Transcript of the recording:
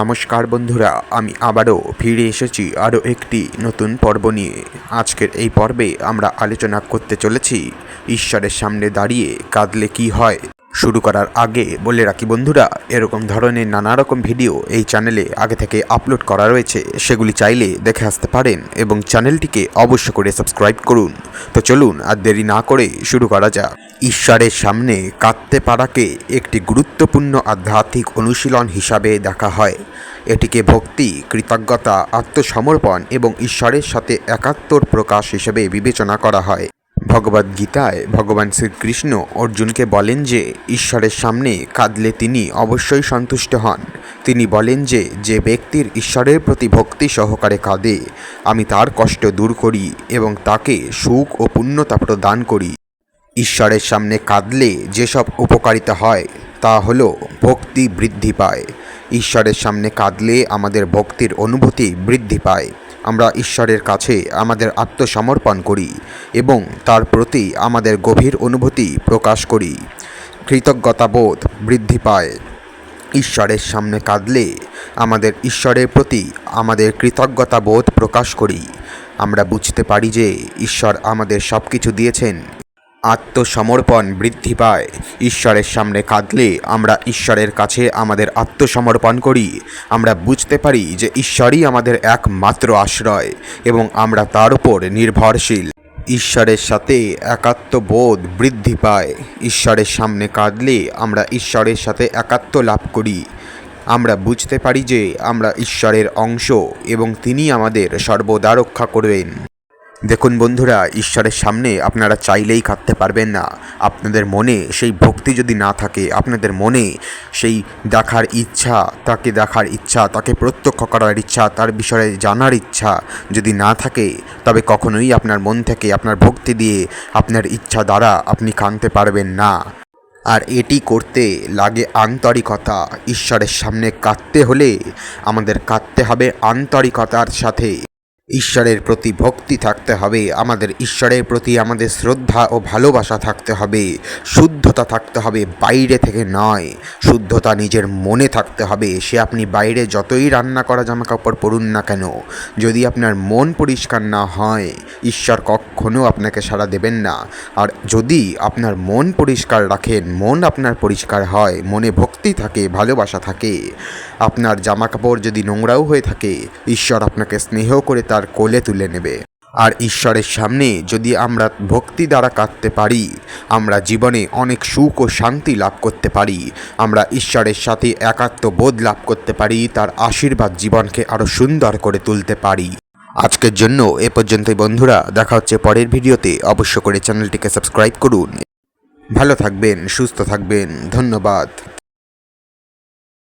নমস্কার বন্ধুরা, আমি আবারও ফিরে এসেছি আরও একটি নতুন পর্ব নিয়ে। আজকের এই পর্বে আমরা আলোচনা করতে চলেছি ঈশ্বরের সামনে দাঁড়িয়ে কাঁদলে কি হয়? শুরু করার আগে বলে রাখি বন্ধুরা, এরকম ধরনের নানা রকম ভিডিও এই চ্যানেলে আগে থেকে আপলোড করা রয়েছে, সেগুলি চাইলে দেখে আসতে পারেন এবং চ্যানেলটিকে অবশ্য করে সাবস্ক্রাইব করুন। তো চলুন আর দেরি না করে শুরু করা যাক। ঈশ্বরের সামনে কাঁদতে পারাকে একটি গুরুত্বপূর্ণ আধ্যাত্মিক অনুশীলন হিসাবে দেখা হয়। এটিকে ভক্তি, কৃতজ্ঞতা, আত্মসমর্পণ এবং ঈশ্বরের সাথে একাত্তর প্রকাশ হিসেবে বিবেচনা করা হয়। ভগবদ গীতায় ভগবান শ্রীকৃষ্ণ অর্জুনকে বলেন যে, ঈশ্বরের সামনে কাঁদলে তিনি অবশ্যই সন্তুষ্ট হন। তিনি বলেন যে যে ব্যক্তির ঈশ্বরের প্রতি ভক্তি সহকারে কাঁদে, আমি তার কষ্ট দূর করি এবং তাকে সুখ ও পূর্ণতা প্রদান করি। ঈশ্বরের সামনে কাঁদলে যেসব উপকারিতা হয়, তা হলো ভক্তি বৃদ্ধি পায়। ঈশ্বরের সামনে কাঁদলে আমাদের ভক্তির অনুভূতি বৃদ্ধি পায়। আমরা ঈশ্বরের কাছে আমাদের আত্মসমর্পণ করি এবং তার প্রতি আমাদের গভীর অনুভূতি প্রকাশ করি। কৃতজ্ঞতাবোধ বৃদ্ধি পায়। ঈশ্বরের সামনে কাঁদলে আমাদের ঈশ্বরের প্রতি আমাদের কৃতজ্ঞতা বোধ প্রকাশ করি। আমরা বুঝতে পারি যে ঈশ্বর আমাদের সব কিছু দিয়েছেন আত্মসমর্পণ বৃদ্ধি পায়। ঈশ্বরের সামনে কাঁদলে আমরা ঈশ্বরের কাছে আমাদের আত্মসমর্পণ করি। আমরা বুঝতে পারি যে ঈশ্বরই আমাদের একমাত্র আশ্রয় এবং আমরা তার উপর নির্ভরশীল। ঈশ্বরের সাথে একাত্ম বোধ বৃদ্ধি পায়। ঈশ্বরের সামনে কাঁদলে আমরা ঈশ্বরের সাথে একাত্ম লাভ করি। আমরা বুঝতে পারি যে আমরা ঈশ্বরের অংশ এবং তিনি আমাদের সর্বদা রক্ষা করবেন। দেখুন বন্ধুরা, ঈশ্বরের সামনে আপনারা চাইলেই কাঁদতে পারবেন না। আপনাদের মনে সেই ভক্তি যদি না থাকে, আপনাদের মনে সেই দেখার ইচ্ছা, তাকে দেখার ইচ্ছা, তাকে প্রত্যক্ষ করার ইচ্ছা, তার বিষয়ে জানার ইচ্ছা যদি না থাকে, তবে কখনোই আপনার মন থেকে, আপনার ভক্তি দিয়ে আপনার ইচ্ছা দ্বারা আপনি কাঁদতে পারবেন না। আর এটি করতে লাগে আন্তরিকতা। ঈশ্বরের সামনে কাঁদতে হলে আমাদের কাঁদতে হবে আন্তরিকতার সাথে। ঈশ্বরের প্রতি ভক্তি থাকতে হবে, আমাদের ঈশ্বরের প্রতি আমাদের শ্রদ্ধা ও ভালোবাসা থাকতে হবে, শুদ্ধতা থাকতে হবে, বাইরে থেকে নয়, শুদ্ধতা নিজের মনে থাকতে হবে, সে আপনি বাইরে যতই রান্না করা জামা কাপড় পরুন না কেন, যদি আপনার মন পরিষ্কার না হয়, ঈশ্বর কখনো আপনাকে সাড়া দেবেন না, আর যদি আপনার মন পরিষ্কার রাখেন, মন আপনার পরিষ্কার হয়, মনে ভক্তি থাকে, ভালোবাসা থাকে, আপনার জামা কাপড় যদি নোংরাও হয়ে থাকে, ঈশ্বর আপনাকে স্নেহ করে তার কোলে তুলে নেবে। আর ঈশ্বরের সামনে যদি আমরা ভক্তি দ্বারা কাঁদতে পারি, আমরা জীবনে অনেক সুখ ও শান্তি লাভ করতে পারি। আমরা ঈশ্বরের সাথে একাত্ম বোধ লাভ করতে পারি, তার আশীর্বাদ জীবনকে আরও সুন্দর করে তুলতে পারি। আজকের জন্য এ পর্যন্তই বন্ধুরা, দেখা হচ্ছে পরের ভিডিওতে। অবশ্য করে চ্যানেলটিকে সাবস্ক্রাইব করুন। ভালো থাকবেন, সুস্থ থাকবেন। ধন্যবাদ।